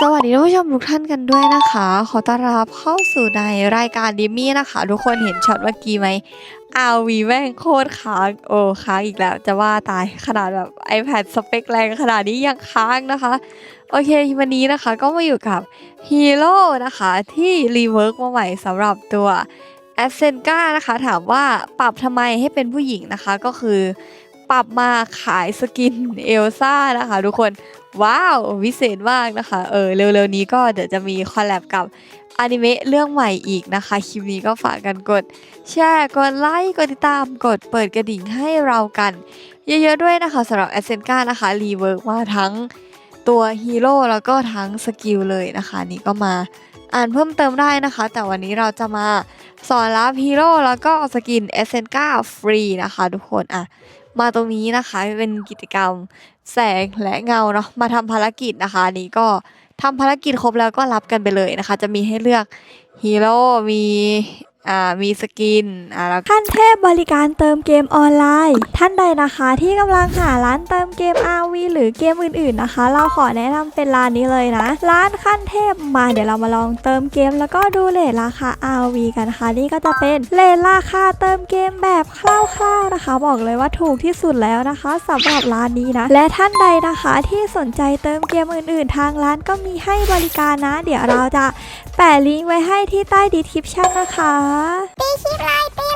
สวัสดีท่านผู้ชมทุกท่านกันด้วยนะคะ ขอต้อนรับเข้าสู่ในรายการดิมี่นะคะ ทุกคนเห็นช็อตเมื่อกี้ไหมอาวีแม่งโคตรค้างโอ้ค้างอีกแล้ว จะว่าตายขนาดแบบ iPad สเปคแรงขนาดนี้ยังค้างนะคะ โอเควันนี้นะคะก็มาอยู่กับฮีโร่นะคะที่รีเวิร์กมาใหม่สำหรับตัว a s c e n ก้านะคะ ถามว่าปรับทำไมให้เป็นผู้หญิงนะคะก็คือ ปรับมาขายสกินเอลซ่านะคะทุกคนว้าววิเศษมากนะคะเออเร็วๆนี้ก็เดี๋ยวจะมีคอลแลบกับอนิเมะเรื่องใหม่อีกนะคะ คลิปนี้ก็ฝากกันกด แชร์กดไลค์กดติดตามกดเปิดกระดิ่งให้เรากัน เยอะๆด้วยนะคะสำหรับ a อ s เซนกานะคะรีเวิร์กมาทั้งตัวฮีโร่แล้วก็ทั้งสกิลเลยนะคะ นี่ก็มาอ่านเพิ่มเติมได้นะคะ แต่วันนี้เราจะมาสอนรับฮีโร่แล้วก็สกิน a อ s เซนกาฟรีนะคะทุกคนอะ มาตรงนี้นะคะเป็นกิจกรรมแสงและเงาเนาะมาทำภารกิจนะคะนนี้ก็ทำภารกิจครบแล้วก็รับกันไปเลยนะคะ จะมีให้เลือกฮีโร่มี อ่ามีสกินอ่าแล้วขั้นเทพบริการเติมเกมออนไลน์ ท่านใดนะคะที่กำลังหาร้านเติมเกม RV หรือเกมอื่นๆนะคะ เราขอแนะนำเป็นร้านนี้เลยนะ ร้านขั้นเทพมาเดี๋ยวเรามาลองเติมเกม แล้วก็ดูเลทราคา RV กันนะคะ นี่ก็จะเป็นเลทราคาเติมเกมแบบคร่าวๆนะคะ บอกเลยว่าถูกที่สุดแล้วนะคะสำหรับร้านนี้นะ และท่านใดนะคะที่สนใจเติมเกมอื่น ๆ ทางร้านก็มีให้บริการนะ เดี๋ยวเราจะแปะลิงก์ไว้ให้ที่ใต้ดีทิปชั่นนะคะ ตีคลิปเลยตี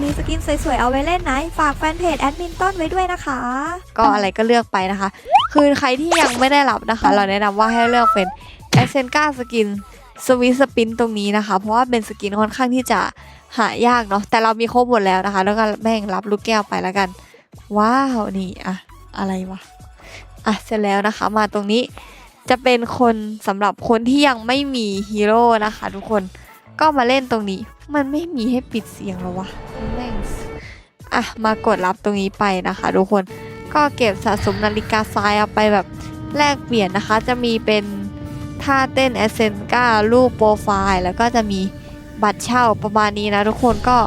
มีสกินสวยๆ เอาไว้เล่นนะ ฝากแฟนเพจแอดมินต้นไว้ด้วยนะคะ ก็อะไรก็เลือกไปนะคะ คือใครที่ยังไม่ได้รับนะคะ เราแนะนำว่าให้เลือกเป็น a อ s เซนกาสกินสวิสปินตรงนี้นะคะ เพราะว่าเป็นสกินค่อนข้างที่จะหายากเนาะ แต่เรามีครบหมดแล้วนะคะ แล้วก็แม่งรับลูกแก้วไปแล้วกัน ว้าว นี่อะอะไรวะ อะ เสร็จแล้วนะคะ มาตรงนี้จะเป็นคนสำหรับคนที่ยังไม่มีฮีโร่นะคะทุกคน ก็มาเล่นตรงนี้ มันไม่มีให้ปิดเสียงแล้ววะแม่ง อะมากดรับตรงนี้ไปนะคะ ทุกคนก็เก็บสะสมนาฬิกาทรายเอาไปแบบแลกเปลี่ยนนะคะ จะมีเป็นท่าเต้นแอสเซนก้ารูปโปรไฟล์แล้วก็จะมีบัตรเช่าประมาณนี้นะทุกคนก็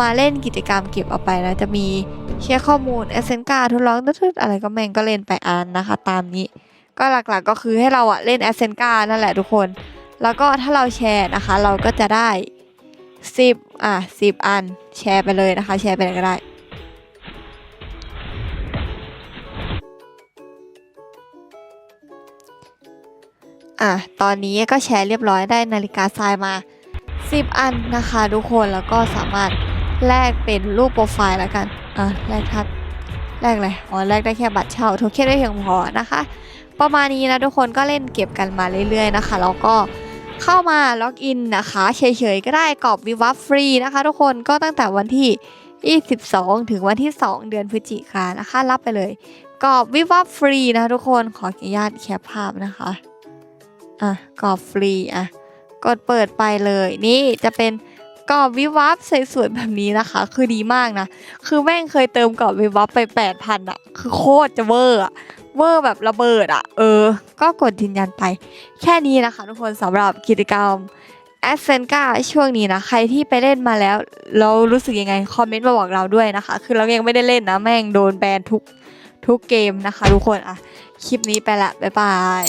มาเล่นกิจกรรมเก็บเอาไปนะ จะมีเช็คข้อมูลแอสเซนก้าทดลองทึดอะไรก็แม่งก็เล่นไปอ่านนะคะ ตามนี้ ก็หลักๆก็คือให้เราอะเล่นแอสเซนก้านั่นแหละทุกคน แล้วก็ถ้าเราแชร์นะคะ เราก็จะได้ 10อะ10อัน แชร์ไปเลยนะคะ แชร์ไปไหนก็ได้ อะ ตอนนี้ก็แชร์เรียบร้อยได้นาฬิกาทรายมา 10 อันนะคะทุกคนแล้วก็สามารถแลกเป็นรูปโปรไฟล์แล้วกัน อะ แลกทัดแลกเลยอ๋อแลกได้แค่บัตรเช่าโทเค็นไม่เพียงพอนะคะ ประมาณนี้นะทุกคนก็เล่นเก็บกันมาเรื่อยๆนะคะ แล้วก็ เข้ามาล็อกอินนะคะเฉยๆก็ได้กรอบวิวับฟรีนะคะทุกคนก็ตั้งแต่วันที่ 22 ถึงวันที่ 2 เดือนพฤศจิกายนนะคะ รับไปเลยกรอบวิวับฟรีนะทุกคนขออนุญาตแคปภาพนะคะอะกรอบฟรีอะกดเปิดไปเลยนี่จะเป็นกรอบวิวับสวยๆแบบนี้นะคะ คือดีมากนะ คือแม่งเคยเติมกรอบวิวับไป 8,000อะคือโคตรจะเวอร์อะ เวอร์แบบระเบิดอะ เออ ก็กดยืนยันไป แค่นี้นะคะทุกคนสำหรับกิจกรรม a s c e n ก้าช่วงนี้นะ ใครที่ไปเล่นมาแล้ว เรารู้สึกยังไง คอมเมนต์มาบอกเราด้วยนะคะ คือเรายังไม่ได้เล่นนะ แม่งโดนแบนทุกทุกเกมนะคะ ทุกคนอะ คลิปนี้ไปละ บ๊ายบาย